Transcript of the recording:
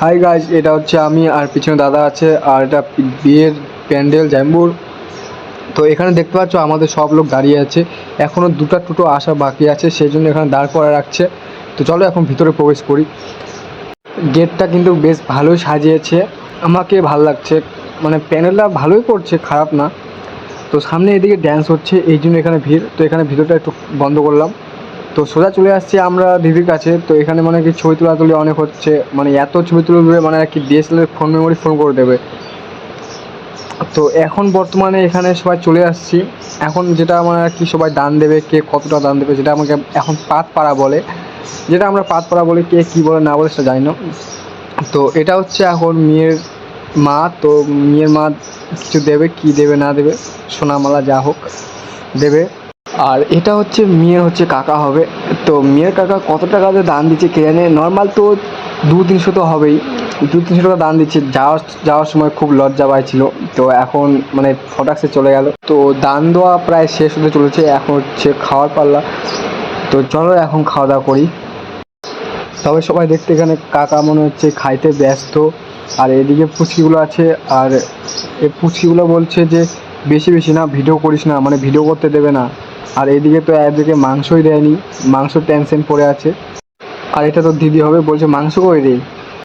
Hi guys এটা হচ্ছে আমি আর পিছনে দাদা আছে আর এটা বিয়ের প্যান্ডেল জাম্বুর তো এখানে দেখতে পাচ্ছ আমাদের সব লোক দাঁড়িয়ে আছে। এখনও দুটো টোটো আসা বাকি আছে সেই জন্য এখানে দাঁড় করা রাখছে। তো চলো এখন ভিতরে প্রবেশ করি। গেটটা কিন্তু বেশ ভালোই সাজিয়েছে। আমাকে ভালো লাগছে। মানে প্যান্ডেলটা ভালোই করছে, খারাপ না। তো সামনে এদিকে ড্যান্স হচ্ছে, এই জন্য এখানে ভিড়। তো এখানে ভিডিওটা একটু বন্ধ করলাম। তো সোজা চলে আসছি আমরা দিদির কাছে। তো এখানে মানে কি ছবি তোলাতুলি অনেক হচ্ছে। মানে এত ছবি তুলবে মানে আর কি ডিএসএলআর ফোন মেমোরি ফোন করে দেবে। তো এখন বর্তমানে এখানে সবাই চলে আসছি। এখন যেটা আমার আর কি সবাই দান দেবে, কে কতটা দান দেবে যেটা আমাকে এখন পাত পাড়া বলে। যেটা আমরা পাত পাড়া বলে, কে কী বলে না বলে সেটা জানি না। তো এটা হচ্ছে এখন মেয়ের মা। তো মেয়ের মা কিছু দেবে, কি দেবে না দেবে, সোনামালা যা হোক দেবে। আর এটা হচ্ছে মেয়ের হচ্ছে কাকা হবে। তো মেয়ের কাকা কত টাকাতে দান দিচ্ছে কে জানে? নর্মাল তো দু তিনশো তো হবেই। দু তিনশো টাকা দান দিচ্ছে। যাওয়ার যাওয়ার সময় খুব লজ্জা পাইছিল। তো এখন মানে ফটাক্সে চলে গেল। তো দান দেওয়া প্রায় শেষ হতে চলেছে। এখন হচ্ছে খাওয়ার পাল্লা। তো চলো এখন খাওয়া দাওয়া করি। তবে সবাই দেখতে এখানে কাকা মনে হচ্ছে খাইতে ব্যস্ত। আর এদিকে পুচকিগুলো আছে। আর এই পুচকিগুলো বলছে যে, বেশি বেশি না, ভিডিও করিস না। মানে ভিডিও করতে দেবে না। আর এদিকে তো এদিকে মাংসই দেয়নি, মাংস টেনশন পড়ে আছে। আর এটা তো দিদি হবে, বলছে মাংস কই দিই